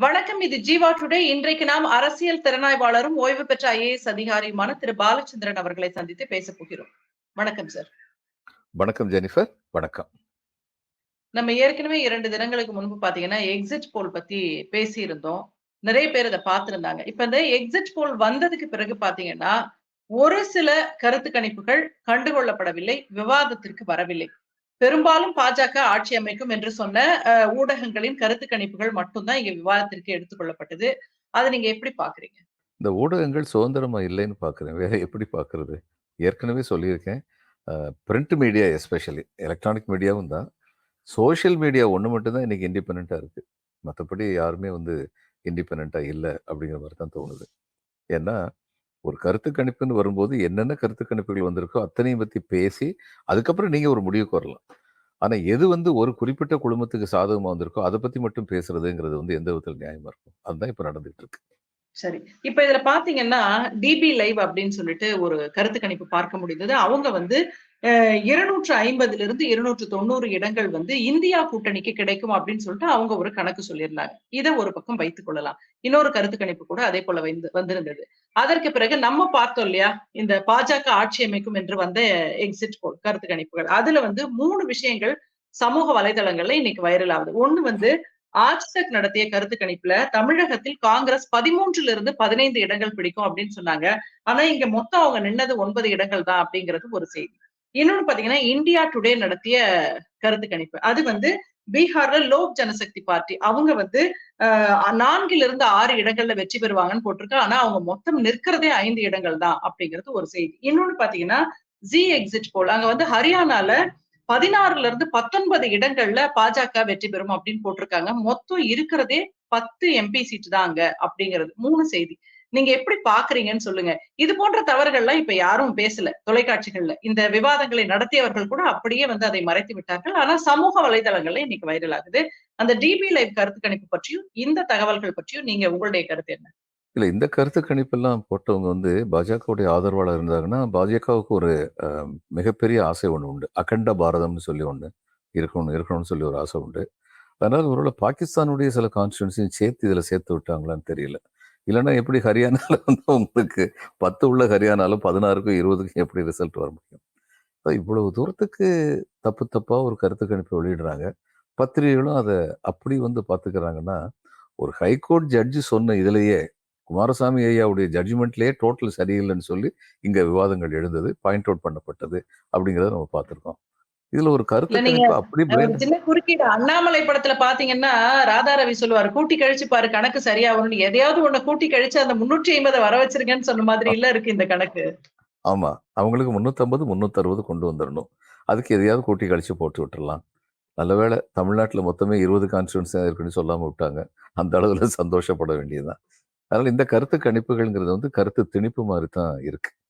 வணக்கம் இது ஜீவா டுடே. இன்றைக்கு நாம் அரசியல் திறனாய்வாளரும் ஓய்வு பெற்ற ஐஏஎஸ் அதிகாரியுமான திரு பாலச்சந்திரன் அவர்களை சந்தித்து பேசப் போகிறோம். வணக்கம் சார். வணக்கம் ஜெனிஃபர். வணக்கம். நம்ம ஏற்கனவே இரண்டு தினங்களுக்கு முன்பு பாத்தீங்கன்னா எக்ஸிட் போல் பத்தி பேசியிருந்தோம். நிறைய பேர் அதை பார்த்திருந்தாங்க. இப்ப இந்த எக்ஸிட் போல் வந்ததுக்கு பிறகு பாத்தீங்கன்னா ஒரு சில கருத்து கணிப்புகள் கண்டுகொள்ளப்படவில்லை விவாதத்திற்கு வரவில்லை. பெரும்பாலும் பாஜக ஆட்சி அமைக்கும் என்று சொன்ன ஊடகங்களின் கருத்து கணிப்புகள் மட்டும்தான் இங்க விவாதத்திற்கு எடுத்துக்கொள்ளப்பட்டது அதை நீங்க எப்படி பாக்குறீங்க? இந்த ஊடகங்கள் சுதந்திரமா இல்லைன்னு பார்க்குறேன் வேற எப்படி பாக்குறது? ஏற்கனவே சொல்லியிருக்கேன். பிரிண்ட் மீடியா எஸ்பெஷலி எலக்ட்ரானிக் மீடியாவும் தான். சோஷியல் மீடியா ஒன்று மட்டும்தான் இன்னைக்கு இண்டிபெண்ட்டாக இருக்குது மற்றபடி யாருமே வந்து இண்டிபெண்ட்டாக இல்லை அப்படிங்கிற மாதிரி தான் தோணுது. ஏன்னா ஒரு கருத்து கணிப்புன்னு வரும்போது என்னென்ன கருத்து கணிப்புகள் வந்திருக்கோ அத்தனையும் பற்றி பேசி அதுக்கப்புறம் நீங்கள் ஒரு முடிவுக்கு வரலாம். ஆனால் எது வந்து ஒரு குறிப்பிட்ட குடும்பத்துக்கு சாதகமாக வந்திருக்கோ அதை பற்றி மட்டும் பேசுறதுங்கிறது வந்து எந்த விதத்தில் நியாயமாக இருக்கும். அதுதான் இப்போ நடந்துகிட்டு இருக்கு. சரி. இப்ப இதுல பாத்தீங்கன்னா டிபி லைவ் அப்படின்னு சொல்லிட்டு ஒரு கருத்து கணிப்பு பார்க்க முடிந்தது. அவங்க வந்து இருநூற்று ஐம்பதுல இருந்து இருநூற்று தொண்ணூறு இடங்கள் வந்து இந்தியா கூட்டணிக்கு கிடைக்கும் அப்படின்னு சொல்லிட்டு அவங்க ஒரு கணக்கு சொல்லியிருந்தாங்க. இதை ஒரு பக்கம் வைத்துக் கொள்ளலாம். இன்னொரு கருத்து கணிப்பு கூட அதே போல வந்து வந்திருந்தது. அதற்கு பிறகு நம்ம பார்த்தோம் இல்லையா இந்த பாஜக ஆட்சி அமைக்கும் என்று வந்த எக்ஸிட் போல் கருத்து கணிப்புகள். அதுல வந்து மூணு விஷயங்கள் சமூக வலைதளங்கள்ல இன்னைக்கு வைரல் ஆகுது. ஒண்ணு வந்து ஆஜ்தக் நடத்திய கருத்து கணிப்புல தமிழகத்தில் காங்கிரஸ் பதிமூன்றுல இருந்து பதினைந்து இடங்கள் பிடிக்கும் அப்படின்னு சொன்னாங்க. ஆனா இங்க மொத்தம் அவங்க நின்னது ஒன்பது இடங்கள் தான் அப்படிங்கிறது ஒரு செய்தி. இன்னொன்னு பாத்தீங்கன்னா இந்தியா டுடே நடத்திய கருத்து கணிப்பு. அது வந்து பீகார்ல லோக் ஜனசக்தி பார்ட்டி. அவங்க வந்து ஆஹ் நான்குல இருந்து ஆறு இடங்கள்ல வெற்றி பெறுவாங்கன்னு போட்டிருக்கு ஆனா அவங்க மொத்தம் நிற்கிறதே ஐந்து இடங்கள் தான் அப்படிங்கிறது ஒரு செய்தி. இன்னொன்னு பாத்தீங்கன்னா ஜி எக்ஸிட் போல். அங்க வந்து ஹரியானால பதினாறுல இருந்து பத்தொன்பது இடங்கள்ல பாஜக வெற்றி பெறும் அப்படின்னு போட்டிருக்காங்க. மொத்தம் இருக்கிறதே பத்து எம்பி சீட் தான் அங்க அப்படிங்கிறது. மூணு செய்தி. நீங்க எப்படி பாக்குறீங்கன்னு சொல்லுங்க. இது போன்ற தவறுகள்லாம் இப்ப யாரும் பேசல தொலைக்காட்சிகள்ல. இந்த விவாதங்களை நடத்தியவர்கள் கூட அப்படியே வந்து அதை மறைத்து விட்டார்கள். ஆனா சமூக வலைதளங்கள்ல இன்னைக்கு வைரல் ஆகுது. அந்த டிபி லைவ் கருத்து கணிப்பு பற்றியும் இந்த தகவல்கள் பற்றியும் நீங்க உங்களுடைய கருத்து என்ன? இல்லை இந்த கருத்து கணிப்பெல்லாம் போட்டவங்க வந்து பாஜகவுடைய ஆதரவாளர் இருந்தாங்கன்னா பாஜகவுக்கு ஒரு அஹ், மிகப்பெரிய ஆசை ஒன்று உண்டு. அகண்ட பாரதம்னு சொல்லி ஒன்று இருக்கணும் இருக்கணும்னு சொல்லி ஒரு ஆசை உண்டு. அதனால ஒருவேளை பாகிஸ்தானுடைய சில கான்ஸ்டியூன்சியும் சேர்த்து இதில் சேர்த்து விட்டாங்களான்னு தெரியல. இல்லைன்னா எப்படி ஹரியானால வந்து உங்களுக்கு பத்து உள்ள ஹரியானாலும் பதினாறுக்கும் இருபதுக்கும் எப்படி ரிசல்ட் வர முடியும்? ஸோ இவ்வளவு தூரத்துக்கு தப்பு தப்பாக ஒரு கருத்து கணிப்பு வெளியிடுறாங்க. பத்திரிகைகளும் அதை அப்படி வந்து பார்த்துக்கிறாங்கன்னா ஒரு ஹைகோர்ட் ஜட்ஜி சொன்ன இதுலேயே குமாரசாமி ஐயாவுடைய ஜட்ஜ்மெண்ட்லேயே டோட்டல் சரியில்லைன்னு சொல்லி இங்கே விவாதங்கள் எழுந்தது பாயிண்ட் அவுட் பண்ணப்பட்டது அப்படிங்கிறத நம்ம பார்த்துருக்கோம். இதுல ஒரு கருத்து சின்ன குறுக்கீடு. அண்ணாமலை படத்துல பாத்தீங்கன்னா ராதாரவி சொல்லுவாரு கூட்டி கழிச்சு பாரு கணக்கு சரியா வரும்னு எதையாவது ஒண்ணு கூட்டி கழிச்சு அந்த முன்னூற்றி ஐம்பதை வர வச்சிருக்கேன்னு சொன்ன மாதிரி இல்ல இருக்கு இந்த கணக்கு. ஆமா. அவங்களுக்கு முன்னூத்தம்பது முன்னூத்தறுபது கொண்டு வந்துடணும் அதுக்கு எதையாவது கூட்டி கழிச்சு போட்டு விட்டுறலாம். நல்லவேளை தமிழ்நாட்டுல மொத்தமே இருபது கான்ஸ்டியூன்ஸ் இருக்குன்னு சொல்லாம விட்டாங்க. அந்த அளவுல சந்தோஷப்பட வேண்டியதுதான். அதனால இந்த கருத்து கணிப்புகள்ங்கிறது வந்து கருத்து திணிப்பு மாதிரி தான் இருக்கு. அஹ்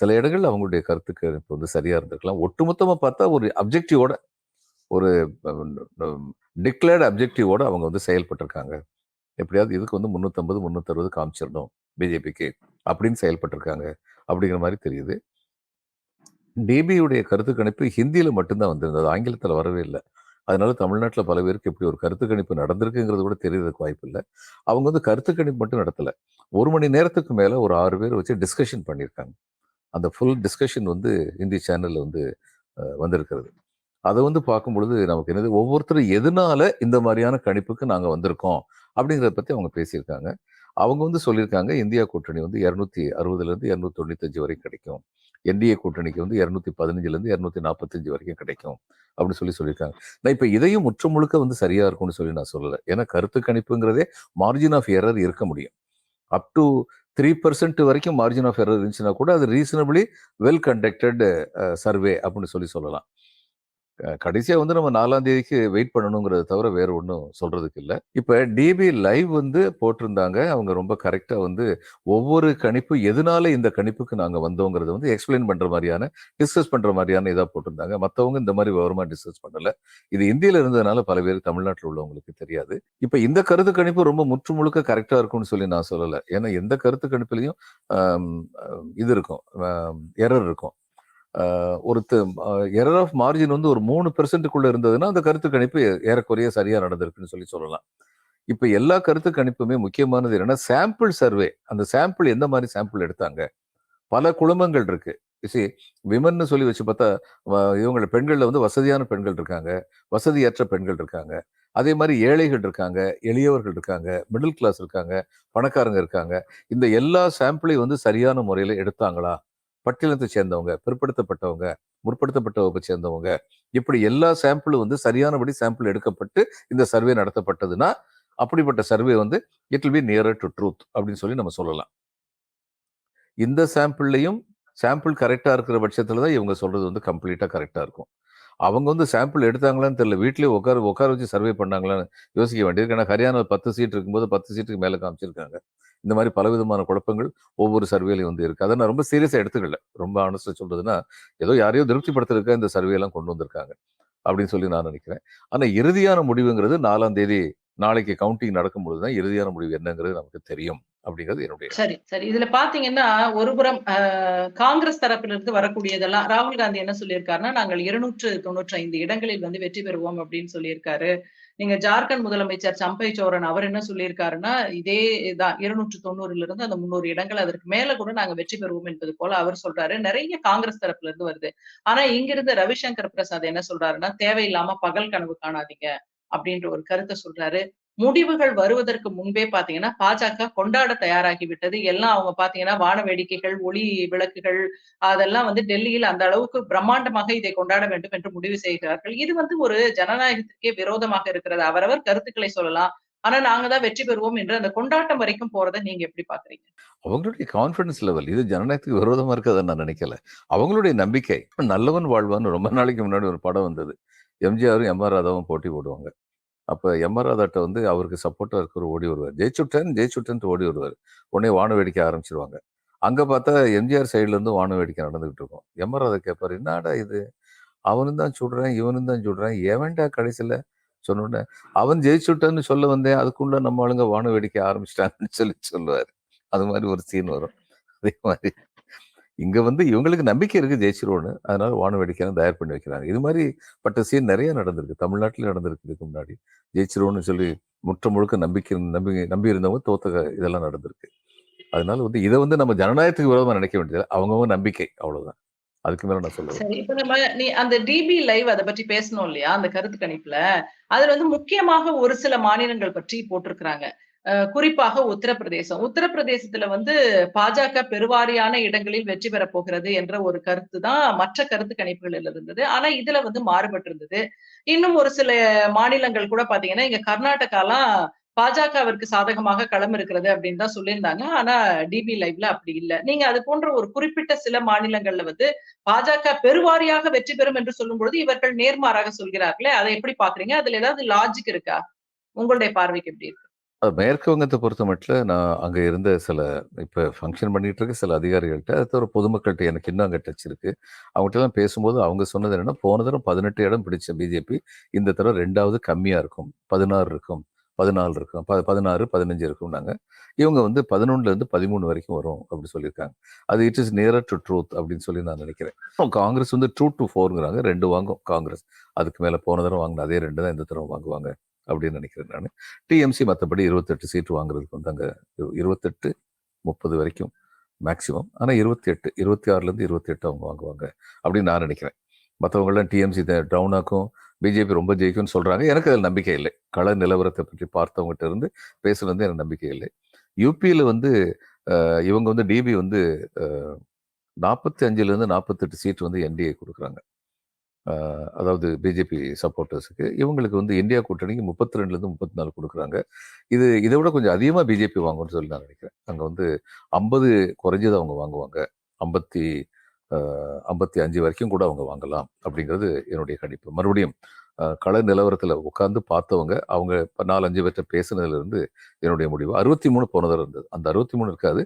சில இடங்கள்ல அவங்களுடைய கருத்து இப்போ வந்து சரியா இருந்திருக்கலாம். ஒட்டுமொத்தமா பார்த்தா ஒரு அப்ஜெக்டிவோட ஒரு டிக்ளேர்டு அப்ஜெக்டிவோட அவங்க வந்து செயல்பட்டிருக்காங்க. எப்படியாவது இதுக்கு வந்து முந்நூற்றம்பது முந்நூற்றறுபது காமிச்சிடணும் பிஜேபிக்கு அப்படின்னு செயல்பட்டிருக்காங்க அப்படிங்கிற மாதிரி தெரியுது. டிபியுடைய கருத்து கணிப்பு ஹிந்தியில் மட்டும்தான் வந்திருந்தது. ஆங்கிலத்தில் வரவே இல்லை. அதனால தமிழ்நாட்டில் பல பேருக்கு இப்படி ஒரு கருத்து கணிப்பு நடந்திருக்குங்கிறது கூட தெரியறதுக்கு வாய்ப்பு இல்லை அவங்க வந்து கருத்து கணிப்பு மட்டும் நடத்தலை. ஒரு மணி நேரத்துக்கு மேல ஒரு ஆறு பேர் வச்சு டிஸ்கஷன் பண்ணியிருக்காங்க. அந்த ஃபுல் டிஸ்கஷன் வந்து ஹிந்தி சேனல்ல வந்து வந்திருக்கிறது. அதை வந்து பார்க்கும் பொழுது நமக்கு என்னது ஒவ்வொருத்தரும் எதனால இந்த மாதிரியான கணிப்புக்கு நாங்க வந்திருக்கோம் அப்படிங்கிறத பத்தி அவங்க பேசியிருக்காங்க. அவங்க வந்து சொல்லியிருக்காங்க இந்தியா கூட்டணி வந்து இரநூத்தி அறுபதுலேருந்து இரநூத்தி தொண்ணூத்தஞ்சு வரைக்கும் கிடைக்கும். என்டிஏ கூட்டணிக்கு வந்து இரநூத்தி பதினஞ்சுலேருந்து இரநூத்தி நாற்பத்தஞ்சு வரைக்கும் கிடைக்கும் அப்படின்னு சொல்லி சொல்லியிருக்காங்க. நான் இப்போ இதையும் முற்று முழுக்க வந்து சரியா இருக்கும்னு சொல்லி நான் சொல்லலை. ஏன்னா கருத்து கணிப்புங்கிறதே மார்ஜின் ஆஃப் எரர் இருக்க முடியும். அப் டு த்ரீ பர்சன்ட் வரைக்கும் மார்ஜின் ஆஃப் எரர் இருந்துச்சுன்னா கூட அது ரீசனபிளி வெல் கண்டக்டட் சர்வே அப்படின்னு சொல்லி சொல்லலாம். கடைசியாக வந்து நம்ம நாலாம் தேதிக்கு வெயிட் பண்ணணுங்கிறத தவிர வேறு ஒன்றும் சொல்கிறதுக்கு இல்லை. இப்போ டிபி லைவ் வந்து போட்டிருந்தாங்க. அவங்க ரொம்ப கரெக்டாக வந்து ஒவ்வொரு கணிப்பு எதனால இந்த கணிப்புக்கு நாங்கள் வந்தோங்கிறத வந்து எக்ஸ்பிளைன் பண்ணுற மாதிரியான டிஸ்கஸ் பண்ணுற மாதிரியான இதாக போட்டிருந்தாங்க. மற்றவங்க இந்த மாதிரி விவரமாக டிஸ்கஸ் பண்ணலை. இது இந்தியில் இருந்ததுனால பல பேர் தமிழ்நாட்டில் உள்ளவங்களுக்கு தெரியாது. இப்போ இந்த கருத்து கணிப்பு ரொம்ப முற்று முழுக்க கரெக்டாக இருக்கும்னு சொல்லி நான் சொல்லலை. ஏன்னா எந்த கருத்து கணிப்புலையும் இது இருக்கும். எரர் இருக்கும். ஒருத்த எரர் ஆஃப் மார்ஜின் வந்து ஒரு மூணு பெர்சென்ட்டுக்குள்ள இருந்ததுன்னா அந்த கருத்து கணிப்பு ஏறக்குறைய சரியா நடந்திருக்குன்னு சொல்லி சொல்லலாம். இப்ப எல்லா கருத்து கணிப்புமே முக்கியமானது என்னன்னா சாம்பிள் சர்வே அந்த சாம்பிள் எந்த மாதிரி சாம்பிள் எடுத்தாங்க? பல குழுமங்கள் இருக்கு. சி விமன்னு சொல்லி வச்சு பார்த்தா இவங்க பெண்களில் பெண்கள்ல வந்து வசதியான பெண்கள் இருக்காங்க வசதியற்ற பெண்கள் இருக்காங்க. அதே மாதிரி ஏழைகள் இருக்காங்க எளியவர்கள் இருக்காங்க மிடில் கிளாஸ் இருக்காங்க பணக்காரங்க இருக்காங்க. இந்த எல்லா சாம்பிளையும் வந்து சரியான முறையில் எடுத்தாங்களா? பட்டியலத்தை சேர்ந்தவங்க பிற்படுத்தப்பட்டவங்க முற்படுத்தப்பட்ட வகுப்பை சேர்ந்தவங்க இப்படி எல்லா சாம்பிளும் வந்து சரியானபடி சாம்பிள் எடுக்கப்பட்டு இந்த சர்வே நடத்தப்பட்டதுன்னா அப்படிப்பட்ட சர்வே வந்து it will be nearer to truth அப்படின்னு சொல்லி நம்ம சொல்லலாம். இந்த சாம்பிள்லையும் சாம்பிள் கரெக்டா இருக்கிற பட்சத்துல தான் இவங்க சொல்றது வந்து கம்ப்ளீட்டா கரெக்டா இருக்கும். அவங்க வந்து சாம்பிள் எடுத்தாங்களான்னு தெரியல வீட்லயே உட்கார உட்கார வச்சு சர்வே பண்ணாங்களான்னு யோசிக்க வேண்டியது ஏன்னா ஹரியானா பத்து சீட் இருக்கும்போது பத்து சீட்டுக்கு மேலே காமிச்சிருக்காங்க. இந்த மாதிரி பலவிதமான குழப்பங்கள் ஒவ்வொரு சர்வேலையும் வந்து இருக்கு. அதை நான் ரொம்ப சீரியஸாக எடுத்துக்கல. ரொம்ப ஆனஸ்டாக சொல்றதுன்னா ஏதோ யாரையோ திருப்திப்படுத்துறதுக்காக இந்த சர்வே எல்லாம் கொண்டு வந்திருக்காங்க அப்படின்னு சொல்லி நான் நினைக்கிறேன். ஆனால் இறுதியான முடிவுங்கிறது நாலாம் தேதி நாளைக்கு கவுண்டிங் நடக்கும்பொழுது தான் இறுதியான முடிவு என்னங்கிறது நமக்கு தெரியும் அப்படிங்கிறது என்னுடைய சரி சரி. இதுல பாத்தீங்கன்னா ஒருபுறம் காங்கிரஸ் தரப்பிலிருந்து இருந்து வரக்கூடியதெல்லாம் ராகுல் காந்தி என்ன சொல்லியிருக்காருன்னா நாங்கள் இருநூற்று தொண்ணூற்றி ஐந்து இடங்களில் வந்து வெற்றி பெறுவோம் அப்படின்னு சொல்லியிருக்காரு. நீங்க ஜார்க்கண்ட் முதலமைச்சர் சம்பை சோரன் அவர் என்ன சொல்லியிருக்காருன்னா இதே தான் இருநூற்று தொண்ணூறுல இருந்து அந்த முன்னூறு இடங்கள் அதற்கு மேல கூட நாங்க வெற்றி பெறுவோம் என்பது போல அவர் சொல்றாரு. நிறைய காங்கிரஸ் தரப்புல இருந்து வருது. ஆனா இங்கிருந்து ரவிசங்கர் பிரசாத் என்ன சொல்றாருன்னா தேவையில்லாம பகல் கனவு காணாதீங்க அப்படின்ற ஒரு கருத்தை சொல்றாரு. முடிவுகள் வருவதற்கு முன்பே பாத்தீங்கன்னா பாஜக கொண்டாட தயாராகி விட்டது எல்லாம் அவங்க பாத்தீங்கன்னா வான வேடிக்கைகள் ஒளி விளக்குகள் அதெல்லாம் வந்து டெல்லியில் அந்த அளவுக்கு பிரம்மாண்டமாக இதை கொண்டாட வேண்டும் என்று முடிவு செய்கிறார்கள். இது வந்து ஒரு ஜனநாயகத்திற்கே விரோதமாக இருக்கிறது. அவரவர் கருத்துக்களை சொல்லலாம். ஆனா நாங்க தான் வெற்றி பெறுவோம் என்று அந்த கொண்டாட்டம் வரைக்கும் போறதை நீங்க எப்படி பாக்குறீங்க? அவங்களுடைய கான்பிடன்ஸ் லெவல் இது ஜனநாயகத்துக்கு விரோதமா இருக்கதை நான் நினைக்கல. அவங்களுடைய நம்பிக்கை நல்லவன் வாழ்வான்னு ரொம்ப நாளைக்கு முன்னாடி ஒரு படம் வந்தது. எம்ஜிஆரும் எம் ஆர் ராதாவும் போட்டி போடுவாங்க. அப்ப எம் ராதாட்ட வந்து அவருக்கு சப்போர்ட்டாக இருக்கிற ஓடி வருவார். ஜெயிச்சுட்டேன் ஜெயிச்சுட்டேன் ஓடி வருவார். உடனே வான வேடிக்கை ஆரம்பிச்சிருவாங்க. அங்க பார்த்தா எம்ஜிஆர் சைடுல இருந்து வான வேடிக்கை நடந்துகிட்டு இருக்கும். எம் ஆர் ராதா என்னடா இது? அவனும் தான் சுடுறேன் இவனும் தான் சுடுறேன். எவன்டா கடைசியில்? சொன்னோடனே அவன் ஜெயிச்சுட்டன்னு சொல்ல வந்தேன். அதுக்குள்ள நம்ம ஆளுங்க வான வேடிக்கை ஆரம்பிச்சிட்டாங்கன்னு சொல்லி சொல்லுவாரு. அது மாதிரி ஒரு சீன் வரும். அதே மாதிரி இங்க வந்து இவங்களுக்கு நம்பிக்கை இருக்கு ஜெயிச்சிருவோன்னு. அதனால வான வேடிக்கையெல்லாம் தயார் பண்ணி வைக்கிறாங்க. இது மாதிரி பட்ட சீன் நிறைய நடந்திருக்கு. தமிழ்நாட்டில் நடந்திருக்கு இதுக்கு முன்னாடி. ஜெயிச்சிருவோன்னு சொல்லி முற்ற முழுக்க நம்பிக்கை நம்பி நம்பி இருந்தவங்க தோத்த இதெல்லாம் நடந்திருக்கு. அதனால வந்து இதை வந்து நம்ம ஜனநாயகத்துக்கு விரோதமாக நினைக்க வேண்டியது அவங்கவுங்க நம்பிக்கை அவ்வளவுதான். அதுக்கு மேல நான் சொல்லுவேன் இப்ப நம்ம நீ அந்த டிபி லைவ் அதை பற்றி பேசணும் இல்லையா? அந்த கருத்து கணிப்புல. அதுல வந்து முக்கியமாக ஒரு சில மாநிலங்கள் பற்றி போட்டிருக்கிறாங்க. குறிப்பாக உத்தரப்பிரதேசம். உத்தரப்பிரதேசத்துல வந்து பாஜக பெருவாரியான இடங்களில் வெற்றி பெறப் போகிறது என்ற ஒரு கருத்து தான் மற்ற கருத்து கணிப்புகளில் இருந்தது. ஆனா இதுல வந்து மாறுபட்டு இருந்தது இன்னும் ஒரு சில மாநிலங்கள் கூட பாத்தீங்கன்னா இங்க கர்நாடகாலாம் பாஜகவிற்கு சாதகமாக களம் இருக்கிறது அப்படின்னு தான் சொல்லியிருந்தாங்க. ஆனா டிபி லைவ்ல அப்படி இல்ல. நீங்க அது போன்ற ஒரு குறிப்பிட்ட சில மாநிலங்கள்ல வந்து பாஜக பெருவாரியாக வெற்றி பெறும் என்று சொல்லும் பொழுது இவர்கள் நேர்மாறாக சொல்கிறார்களே அதை எப்படி பாக்குறீங்க? அதுல ஏதாவது லாஜிக் இருக்கா? உங்களுடைய பார்வைக்கு எப்படி இருக்கு? அது மேற்கு வங்கத்தை பொறுத்த மட்டும் நான் அங்கே இருந்த சில இப்போ ஃபங்க்ஷன் பண்ணிட்டு இருக்க சில அதிகாரிகள்கிட்ட அது தவிர பொதுமக்கள்கிட்ட எனக்கு இன்னும் அங்கே டச் இருக்கு. அவங்ககிட்ட எல்லாம் பேசும்போது அவங்க சொன்னது என்னன்னா போன தடவை பதினெட்டு இடம் பிடிச்ச பிஜேபி இந்த தடவை ரெண்டாவது கம்மியாக இருக்கும். பதினாறு இருக்கும். பதினாலு இருக்கும். ப பதினாறு பதினஞ்சு இருக்கும்னாங்க. இவங்க வந்து பதினொன்றுலேருந்து பதிமூணு வரைக்கும் வரும் அப்படின்னு சொல்லியிருக்காங்க. அது it is nearer to truth அப்படின்னு சொல்லி நான் நினைக்கிறேன். காங்கிரஸ் வந்து டூ டு ஃபோருங்கிறாங்க ரெண்டு வாங்கும் காங்கிரஸ். அதுக்கு மேலே போன தடவை வாங்கின அதே ரெண்டு தான் இந்த தரம் வாங்குவாங்க. அப்படின்னு நினைக்கிறேன் நான். டிஎம்சி மற்றபடி இருபத்தெட்டு சீட்டு வாங்குறதுக்கு வந்து அங்கே இருபத்தெட்டு முப்பது வரைக்கும் மேக்சிமம் ஆனால் இருபத்தி எட்டு இருபத்தி ஆறுலேருந்து இருபத்தி எட்டு அவங்க வாங்குவாங்க அப்படின்னு நான் நினைக்கிறேன். மற்றவங்களாம் டிஎம்சி டவுனாக்கும் பிஜேபி ரொம்ப ஜெயிக்கும்னு சொல்கிறாங்க எனக்கு அதில் நம்பிக்கை இல்லை. கள நிலவரத்தை பற்றி பார்த்தவங்ககிட்ட இருந்து பேசுறது எனக்கு நம்பிக்கை இல்லை. யூபியில் வந்து இவங்க வந்து டிபி வந்து நாற்பத்தி அஞ்சுலேருந்து நாற்பத்தெட்டு சீட் வந்து என்டிஏ கொடுக்குறாங்க. அதாவது பிஜேபி சப்போர்ட்டர்ஸுக்கு இவங்களுக்கு வந்து இந்தியா கூட்டணிக்கு முப்பத்தி ரெண்டுலேருந்து முப்பத்தி நாலு கொடுக்குறாங்க. இது இதை விட கொஞ்சம் அதிகமாக பிஜேபி வாங்கும்னு சொல்லி நான் நினைக்கிறேன். அங்கே வந்து ஐம்பது குறைஞ்சது அவங்க வாங்குவாங்க. ஐம்பத்தி ஐம்பத்தி அஞ்சு வரைக்கும் கூட அவங்க வாங்கலாம் அப்படிங்கிறது என்னுடைய கணிப்பு. மறுபடியும் கள நிலவரத்தில் உட்காந்து பார்த்தவங்க அவங்க இப்போ நாலஞ்சு பேர்கிட்ட பேசுனதுலேருந்து என்னுடைய முடிவு. அறுபத்தி மூணு போனதாக இருந்தது. அந்த அறுபத்தி மூணு இருக்காது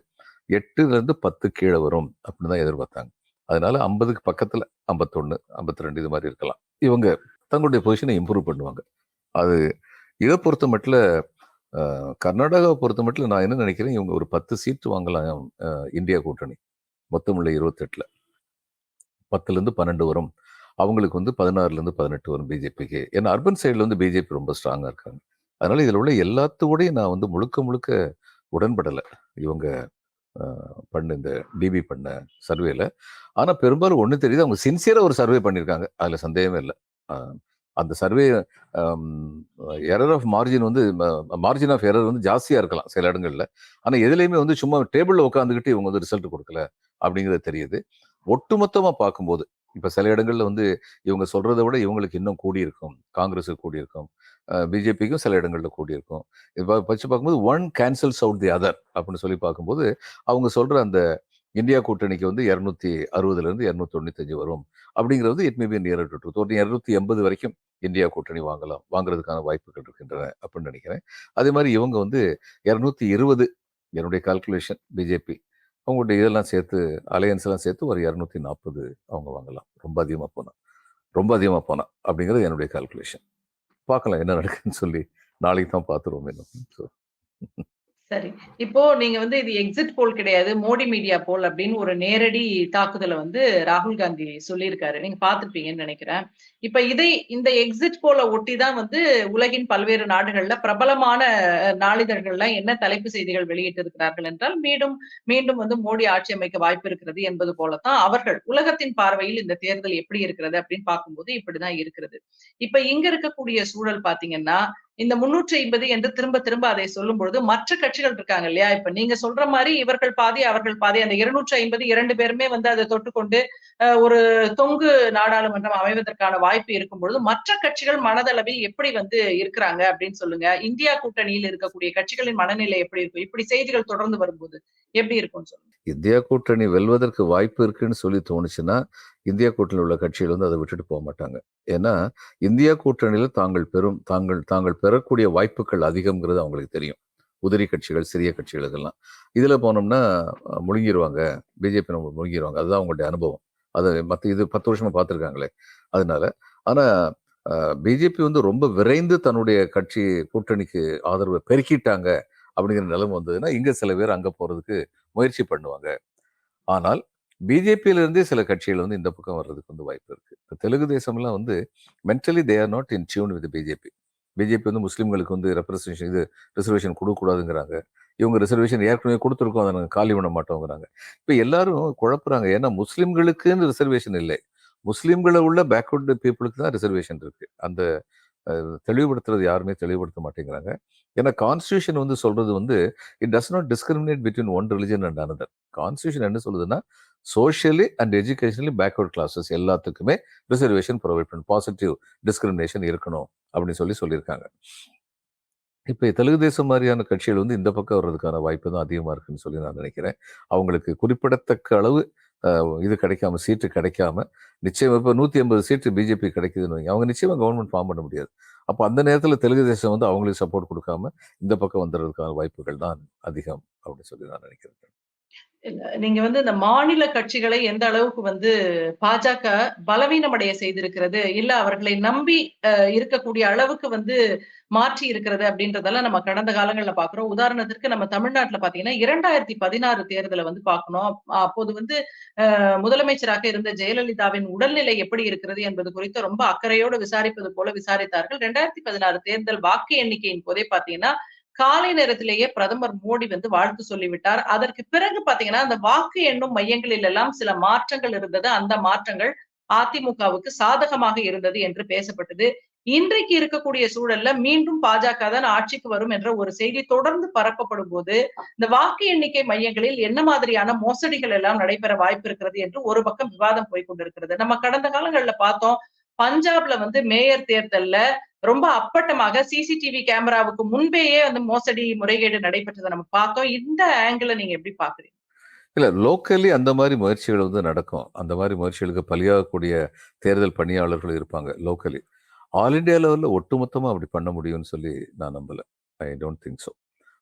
எட்டுலேருந்து பத்து கீழே வரும் அப்படின்னு தான் எதிர்பார்த்தாங்க. அதனால ஐம்பதுக்கு பக்கத்தில் ஐம்பத்தொன்று ஐம்பத்தி ரெண்டு இது மாதிரி இருக்கலாம். இவங்க தங்களுடைய பொசிஷனை இம்ப்ரூவ் பண்ணுவாங்க. அது இதை பொறுத்த மட்டும் கர்நாடகாவை பொறுத்த மட்டும் நான் என்ன நினைக்கிறேன் இவங்க ஒரு பத்து சீட்டு வாங்கலாம் இந்தியா கூட்டணி. மொத்தமுள்ள இருபத்தெட்டில். பத்துலேருந்து பன்னெண்டு வரும். அவங்களுக்கு வந்து பதினாறுலேருந்து பதினெட்டு வரும் பிஜேபிக்கு ஏன்னா அர்பன் சைடில் வந்து பிஜேபி ரொம்ப ஸ்ட்ராங்காக இருக்காங்க. அதனால் இதில் உள்ள எல்லாத்தோடையும் நான் வந்து முழுக்க முழுக்க உடன்படலை. இவங்க பண்ண இந்த டிபி பண்ண சர்வேல. ஆனால் பெரும்பாலும் ஒன்று தெரியுது. அவங்க சின்சியரா ஒரு சர்வே பண்ணியிருக்காங்க அதில் சந்தேகமே இல்லை. அந்த சர்வே எரர் ஆஃப் மார்ஜின் வந்து மார்ஜின் ஆஃப் எரர் வந்து ஜாஸ்தியாக இருக்கலாம் சில இடங்களில். ஆனால் எதுலேயுமே வந்து சும்மா டேபிள்ல உட்காந்துக்கிட்டு இவங்க வந்து ரிசல்ட் கொடுக்கல அப்படிங்கிறது தெரியுது. ஒட்டுமொத்தமாக பார்க்கும்போது இப்போ சில இடங்களில் வந்து இவங்க சொல்றதை விட இவங்களுக்கு இன்னும் கூடி இருக்கும் காங்கிரஸுக்கு கூடி இருக்கும் பிஜேபிக்கும் சில இடங்களில் கூடியிருக்கும். இப்போ வச்சு பார்க்கும்போது one cancels out the other அப்படின்னு சொல்லி பார்க்கும்போது அவங்க சொல்கிற அந்த இந்தியா கூட்டணிக்கு வந்து இரநூத்தி அறுபதுலேருந்து இரநூத்தி தொண்ணூத்தஞ்சு வரும். அப்படிங்கிறது it may be near to truth ஒரு இரநூத்தி எண்பது வரைக்கும் இந்தியா கூட்டணி வாங்கலாம் வாங்குறதுக்கான வாய்ப்புகள் இருக்கின்றன அப்படின்னு நினைக்கிறேன். அதே மாதிரி இவங்க வந்து இரநூத்தி இருபது என்னுடைய கால்குலேஷன் பிஜேபி அவங்களுடைய இதெல்லாம் சேர்த்து அலையன்ஸ் எல்லாம் சேர்த்து ஒரு இரநூத்தி நாற்பது அவங்க வாங்கலாம். ரொம்ப அதிகமாக போனால் ரொம்ப அதிகமாக போனால் அப்படிங்கிறது என்னுடைய கால்குலேஷன் பார்க்கலாம் என்ன நடக்குதுன்னு சொல்லி நாளைக்கு தான் பார்த்துருவோம் இன்னும். ஸோ சரி. இப்போ நீங்க வந்து இது எக்ஸிட் போல் கிடையாது மோடி மீடியா போல் அப்படின்னு ஒரு நேரடி தாக்குதலை வந்து ராகுல் காந்தி சொல்லியிருக்காரு. நீங்க பாத்துருப்பீங்கன்னு நினைக்கிறேன். இப்ப இதை இந்த எக்ஸிட் போல ஒட்டி தான் வந்து உலகின் பல்வேறு நாடுகள்ல பிரபலமான நாளிதழ்கள்லாம் என்ன தலைப்பு செய்திகள் வெளியிட்டு இருக்கிறார்கள் என்றால் மீண்டும் மீண்டும் வந்து மோடி ஆட்சி அமைக்க வாய்ப்பு இருக்கிறது என்பது போலத்தான் அவர்கள் உலகத்தின் பார்வையில் இந்த தேர்தல் எப்படி இருக்கிறது அப்படின்னு பார்க்கும்போது இப்படிதான் இருக்கிறது. இப்ப இங்க இருக்கக்கூடிய சூழல் பாத்தீங்கன்னா இந்த முன்னூற்றி ஐம்பது என்று திரும்ப திரும்ப அதை சொல்லும் பொழுது மற்ற கட்சிகள் இருக்காங்க இல்லையா? இப்ப நீங்க சொல்ற மாதிரி இவர்கள் பாதி அவர்கள் பாதி அந்த இருநூற்றி ஐம்பது இரண்டு பேருமே வந்து அதை தொட்டுக்கொண்டு அஹ், ஒரு தொங்கு நாடாளுமன்றம் அமைவதற்கான வாய்ப்பு இருக்கும் பொழுது மற்ற கட்சிகள் மனதளவில் எப்படி வந்து இருக்கிறாங்க அப்படின்னு சொல்லுங்க. இந்தியா கூட்டணியில் இருக்கக்கூடிய கட்சிகளின் மனநிலை எப்படி இருக்கும்? இப்படி செய்திகள் தொடர்ந்து வரும்போது எப்படி இருக்கும்னு சொல்லுங்க. இந்தியா கூட்டணி வெல்வதற்கு வாய்ப்பு இருக்குன்னு சொல்லி தோணுச்சுன்னா இந்தியா கூட்டணியில் உள்ள கட்சிகள் வந்து அதை விட்டுட்டு போக மாட்டாங்க. ஏன்னா இந்தியா கூட்டணியில் தாங்கள் பெறும் தாங்கள் தாங்கள் பெறக்கூடிய வாய்ப்புகள் அதிகம்ங்கிறது அவங்களுக்கு தெரியும். உதிரி கட்சிகள் சிறிய கட்சிகள் இதெல்லாம். இதில் போனோம்னா முழுங்கிடுவாங்க பிஜேபி நம்ம முழுங்கிடுவாங்க அதுதான் அவங்களுடைய அனுபவம். அது மற்ற இது பத்து வருஷமாக பார்த்துருக்காங்களே அதனால. ஆனால் பிஜேபி வந்து ரொம்ப விரைந்து தன்னுடைய கட்சி கூட்டணிக்கு ஆதரவை பெருக்கிட்டாங்க. அப்படிங்கிற நிலைமை வந்ததுன்னா இங்கே சில பேர் அங்கே போறதுக்கு முயற்சி பண்ணுவாங்க. ஆனால் பிஜேபியில இருந்தே சில கட்சிகள் வந்து இந்த பக்கம் வர்றதுக்கு வந்து வாய்ப்பு இருக்கு. இப்போ தெலுங்கு தேசம்லாம் வந்து mentally they are not in tune with BJP. BJP வந்து முஸ்லீம்களுக்கு வந்து ரெப்ரசன்டேஷன் இது ரிசர்வேஷன் கொடுக்கக்கூடாதுங்கிறாங்க. இவங்க ரிசர்வேஷன் ஏற்கனவே கொடுத்துருக்கோம் அதை நாங்கள் காலி பண்ண மாட்டோங்கிறாங்க. இப்போ எல்லாரும் குழப்புறாங்க. ஏன்னா முஸ்லீம்களுக்குன்னு ரிசர்வேஷன் இல்லை. முஸ்லீம்களை உள்ள பேக்வர்டு பீப்புளுக்கு தான் ரிசர்வேஷன் இருக்கு. அந்த தெளிவுபடுத்துறது யாருமே தெளிவுபடுத்த மாட்டேங்கிறாங்க. ஏன்னா கான்ஸ்டியூஷன் வந்து சொல்றது வந்து it does not discriminate between one religion and another constitution என்ன சொல்லுதுன்னா socially and educationally backward classes எல்லாத்துக்குமே ரிசர்வேஷன் ப்ரொவைட் பண்ணும் பாசிட்டிவ் டிஸ்கிரிமினேஷன் இருக்கணும் அப்படின்னு சொல்லி சொல்லியிருக்காங்க. இப்போ தெலுங்கு தேசம் மாதிரியான கட்சிகள் வந்து இந்த பக்கம் வர்றதுக்கான வாய்ப்பு தான் அதிகமாக இருக்குன்னு சொல்லி நான் நினைக்கிறேன். அவங்களுக்கு குறிப்பிடத்தக்க அளவு இது கிடைக்காம சீட்டு கிடைக்காம நிச்சயம் இப்போ நூற்றி ஐம்பது சீட்டு பிஜேபி கிடைக்குதுன்னு வைங்க. அவங்க நிச்சயமாக கவர்மெண்ட் ஃபார்ம் பண்ண முடியாது. அப்போ அந்த நேரத்தில் தெலுங்கு தேசம் வந்து அவங்களுக்கு சப்போர்ட் கொடுக்காம இந்த பக்கம் வந்துடுறதுக்கான வாய்ப்புகள் தான் அதிகம் அப்படின்னு சொல்லி நான் நினைக்கிறேன். நீங்க வந்து இந்த மாநில கட்சிகளை எந்த அளவுக்கு வந்து பாஜக பலவீனமடைய செய்திருக்கிறது? இல்ல அவர்களை நம்பி இருக்கக்கூடிய அளவுக்கு வந்து மாற்றி இருக்கிறது அப்படின்றதெல்லாம் நம்ம கடந்த காலங்கள்ல பாக்குறோம். உதாரணத்திற்கு நம்ம தமிழ்நாட்டுல பாத்தீங்கன்னா இரண்டாயிரத்தி பதினாறு தேர்தலை வந்து பார்க்கணும் அப்போது வந்து முதலமைச்சராக இருந்த ஜெயலலிதாவின் உடல்நிலை எப்படி இருக்கிறது என்பது குறித்து ரொம்ப அக்கறையோடு விசாரிப்பது போல விசாரித்தார்கள். ரெண்டாயிரத்தி பதினாறு தேர்தல் வாக்கு எண்ணிக்கையின் போதே பாத்தீங்கன்னா காலை நேரத்திலேயே பிரதமர் மோடி வந்து வாழ்த்து சொல்லிவிட்டார். அதற்கு பிறகு பாத்தீங்கன்னா அந்த வாக்கு எண்ணும் மையங்களில் எல்லாம் சில மாற்றங்கள் இருந்தது. அந்த மாற்றங்கள் அதிமுகவுக்கு சாதகமாக இருந்தது என்று பேசப்பட்டது. இன்றைக்கு இருக்கக்கூடிய சூழல்ல மீண்டும் பாஜக தான் ஆட்சிக்கு வரும் என்ற ஒரு செய்தி தொடர்ந்து பரப்பப்படும் போது இந்த வாக்கு எண்ணிக்கை மையங்களில் என்ன மாதிரியான மோசடிகள் எல்லாம் நடைபெற வாய்ப்பு இருக்கிறது என்று ஒரு பக்கம் விவாதம் போய் கொண்டிருக்கிறது. நம்ம கடந்த காலங்கள்ல பார்த்தோம் பஞ்சாப்ல வந்து மேயர் தேர்தல்ல ரொம்ப அப்பட்டமாக சிசிடிவி கேமராவுக்கு முன்பேயே வந்து மோசடி முறைகேடு நடைபெற்றதை நம்ம பார்த்தோம். இந்த ஆங்கிள் நீங்க எப்படி பாக்குறீங்க இல்ல லோக்கலி அந்த மாதிரி முயற்சிகள் வந்து நடக்கும். அந்த மாதிரி முயற்சிகளுக்கு பலியாகக்கூடிய தேர்தல் பணியாளர்கள் இருப்பாங்க லோக்கலி ஆல் இண்டியா லெவலில் ஒட்டுமொத்தமாக அப்படி பண்ண முடியும்னு சொல்லி நான் நம்பல. ஐ டோன்ட் திங்க் ஸோ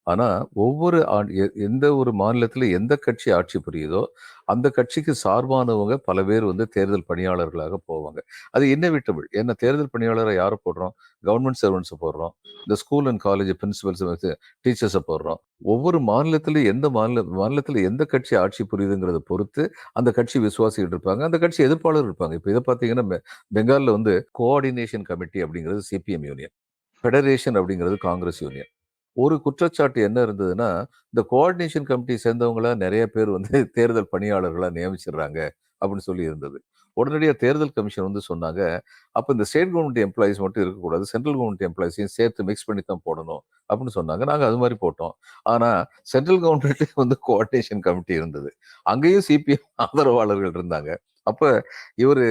ஆனால் ஒவ்வொரு எ- எந்த ஒரு மாநிலத்தில் எந்த கட்சி ஆட்சி புரியுதோ அந்த கட்சிக்கு சார்பானவங்க பல பேர் வந்து தேர்தல் பணியாளர்களாக போவாங்க. அது இன்னவிட்டபிள் ஏன்னா தேர்தல் பணியாளரை யாரை போடுறோம்? கவர்மெண்ட் சர்வன்ஸை போடுறோம். இந்த ஸ்கூல் அண்ட் காலேஜ் பிரின்சிபல்ஸ் டீச்சர்ஸை போடுறோம். ஒவ்வொரு மாநிலத்திலும் எந்த மாநில மாநிலத்தில் எந்த கட்சி ஆட்சி புரியுதுங்கிறத பொறுத்து அந்த கட்சி விசுவாசிகள் இருப்பாங்க. அந்த கட்சி எதிர்ப்பாளர் இருப்பாங்க. இப்போ இதை பார்த்தீங்கன்னா பெங்காலில் வந்து கோஆர்டினேஷன் கமிட்டி அப்படிங்கிறது சிபிஎம் யூனியன் ஃபெடரேஷன் அப்படிங்கிறது காங்கிரஸ் யூனியன் ஒரு குற்றச்சாட்டு என்ன இருந்ததுன்னா இந்த கோஆர்டினேஷன் கமிட்டி சேர்ந்தவங்களா நிறைய பேர் வந்து தேர்தல் பணியாளர்களாக நியமிச்சிடுறாங்க அப்படின்னு சொல்லி இருந்தது. உடனடியாக தேர்தல் கமிஷன் வந்து சொன்னாங்க அப்போ இந்த ஸ்டேட் கவர்மெண்ட் எம்ப்ளாயிஸ் மட்டும் இருக்கக்கூடாது சென்ட்ரல் கவர்மெண்ட் எம்ப்ளாயிஸையும் சேர்த்து மிக்ஸ் பண்ணி தான் போடணும் அப்படின்னு சொன்னாங்க. நாங்கள் அது மாதிரி போட்டோம். ஆனால் சென்ட்ரல் கவர்மெண்ட்லேயே வந்து கோஆர்டினேஷன் கமிட்டி இருந்தது. அங்கேயும் சிபிஎம் ஆதரவாளர்கள் இருந்தாங்க. அப்போ இவர்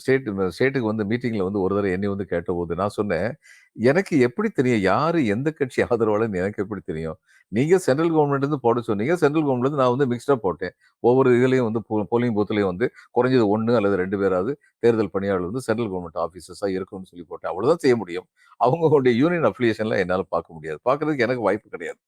ஸ்டேட் ஸ்டேட்டுக்கு வந்து மீட்டிங்கில் வந்து ஒரு தடவை என்னை வந்து கேட்டபோது நான் சொன்னேன் எனக்கு எப்படி தெரியும்? யாரு எந்த கட்சி ஆதரவாளர்னு எனக்கு எப்படி தெரியும்? நீங்க சென்ட்ரல் கவர்மெண்ட் இருந்து போட சொன்னீங்க. சென்ட்ரல் கவர்மெண்ட் நான் வந்து மிக்ஸ்டா போட்டேன். ஒவ்வொரு இதுலயும் வந்து போலிங் பூத்துலயும் வந்து குறைஞ்சது ஒன்று அல்லது ரெண்டு பேராவது தேர்தல் பணியாளர் வந்து சென்ட்ரல் கவர்மெண்ட் ஆஃபீஸர்ஸா இருக்கும்னு சொல்லி போட்டேன். அவ்வளவுதான் செய்ய முடியும். அவங்களுடைய யூனியன் அஃபிலியேஷன்லாம் என்னால் பார்க்க முடியாது. பார்க்கறதுக்கு எனக்கு வாய்ப்பு கிடையாது.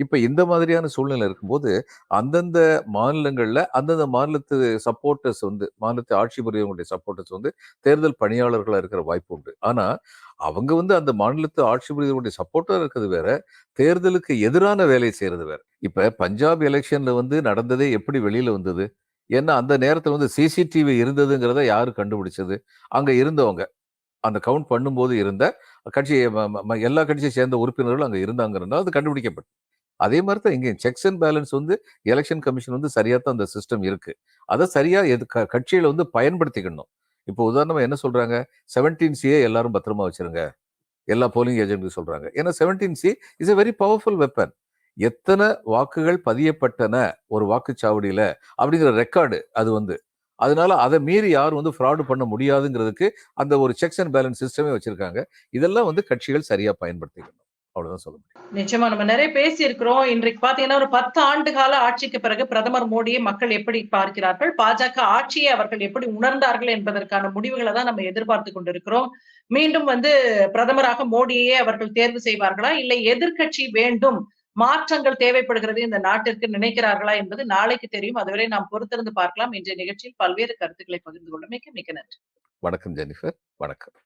இப்போ இந்த மாதிரியான சூழ்நிலை இருக்கும்போது அந்தந்த மாநிலங்களில் அந்தந்த மாநிலத்து சப்போர்ட்டர்ஸ் வந்து மாநிலத்து ஆட்சி புரியவங்களுடைய சப்போர்ட்டர்ஸ் வந்து தேர்தல் பணியாளர்களாக இருக்கிற வாய்ப்பு உண்டு. ஆனால் அவங்க வந்து அந்த மாநிலத்து ஆட்சி புரியவங்களுடைய சப்போர்ட்டர் இருக்கிறது வேற தேர்தலுக்கு எதிரான வேலையை செய்கிறது வேற. இப்போ பஞ்சாப் எலெக்ஷனில் வந்து நடந்ததே எப்படி வெளியில் வந்தது? ஏன்னா அந்த நேரத்தில் வந்து சிசிடிவி இருந்ததுங்கிறத யார் கண்டுபிடிச்சது? அங்கே இருந்தவங்க. அந்த கவுண்ட் பண்ணும்போது இருந்த கட்சி எல்லா கட்சியை சேர்ந்த உறுப்பினர்கள் அங்கே இருந்தாங்கிறதுனால அது கண்டுபிடிக்கப்பட்டு அதே மாதிரி தான் இங்கே செக்ஸ் அண்ட் பேலன்ஸ் வந்து எலெக்ஷன் கமிஷன் வந்து சரியா தான் அந்த சிஸ்டம் இருக்கு. அதை சரியாக எது க கட்சியில் வந்து பயன்படுத்திக்கணும். இப்போ உதாரணமாக என்ன சொல்றாங்க? செவன்டீன் சியே எல்லாரும் பத்திரமா வச்சிருங்க. எல்லா போலிங் ஏஜென்ட்டும் சொல்றாங்க. ஏன்னா seventeen C is a very powerful weapon எத்தனை வாக்குகள் பதியப்பட்டன ஒரு வாக்குச்சாவடியில அப்படிங்கிற ரெக்கார்டு அது வந்து. அதனால அதை மீறி யாரும் வந்து ஃப்ராடு பண்ண முடியாதுங்கிறதுக்கு அந்த ஒரு செக்ஸ் அண்ட் பேலன்ஸ் சிஸ்டமே வச்சிருக்காங்க. இதெல்லாம் வந்து கட்சிகள் சரியா பயன்படுத்திக்கணும். அவ்வளவுதான் சொல்ல முடியும். நிச்சயமா நம்ம நிறைய பேசி இருக்கிறோம் இன்றைக்கு பாத்தீங்கன்னா ஒரு பத்து ஆண்டு கால ஆட்சிக்கு பிறகு பிரதமர் மோடியை மக்கள் எப்படி பார்க்கிறார்கள்? பாஜக ஆட்சியை அவர்கள் எப்படி உணர்ந்தார்கள் என்பதற்கான முடிவுகளை தான் நம்ம எதிர்பார்த்து கொண்டிருக்கிறோம். மீண்டும் வந்து பிரதமராக மோடியே அவர்கள் தேர்வு செய்வார்களா? இல்லை எதிர்கட்சி வேண்டும் மாற்றங்கள் தேவைப்படுகிறது இந்த நாட்டிற்கு நினைக்கிறார்களா என்பது நாளைக்கு தெரியும். அதுவரை நாம் பொறுத்திருந்து பார்க்கலாம். இன்றைய நிகழ்ச்சியில் பல்வேறு கருத்துக்களை பகிர்ந்து கொள்ள மிக்க மிக்க நன்றி. வணக்கம் ஜெனிஃபர். வணக்கம்.